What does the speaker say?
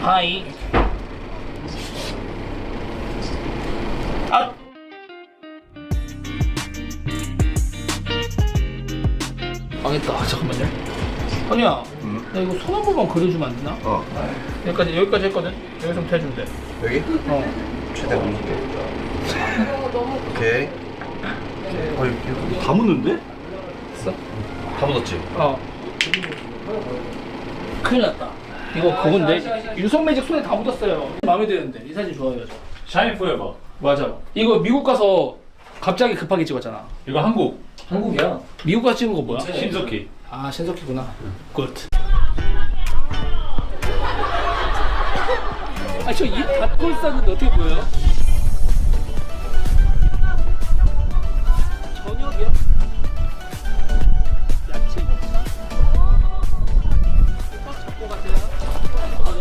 하이. 아. 망했다. 아, 잠깐만요. 아니야. 나 이거 손 한 번만 그려주면 안 되나? 어 여기까지 여기까지 했거든. 여기서부터 해주면 돼. 여기? 어. 최대한 묻게 오케이 어 이거 다 묻는데? 됐어? 다 묻었지? 어. 큰일 났다. 이거 그건데 유성 매직 손에 다 묻었어요. 마음에 드는데 이 사진 좋아요. 저. 샤인 포에버. 맞아. 이거 미국 가서 갑자기 급하게 찍었잖아. 이거 한국. 한국이야. 미국 가서 찍은 거 뭐야? 신석희. 아 신석기구나. 굿. 아저입 닫고 있었는데 어떻게 보여요?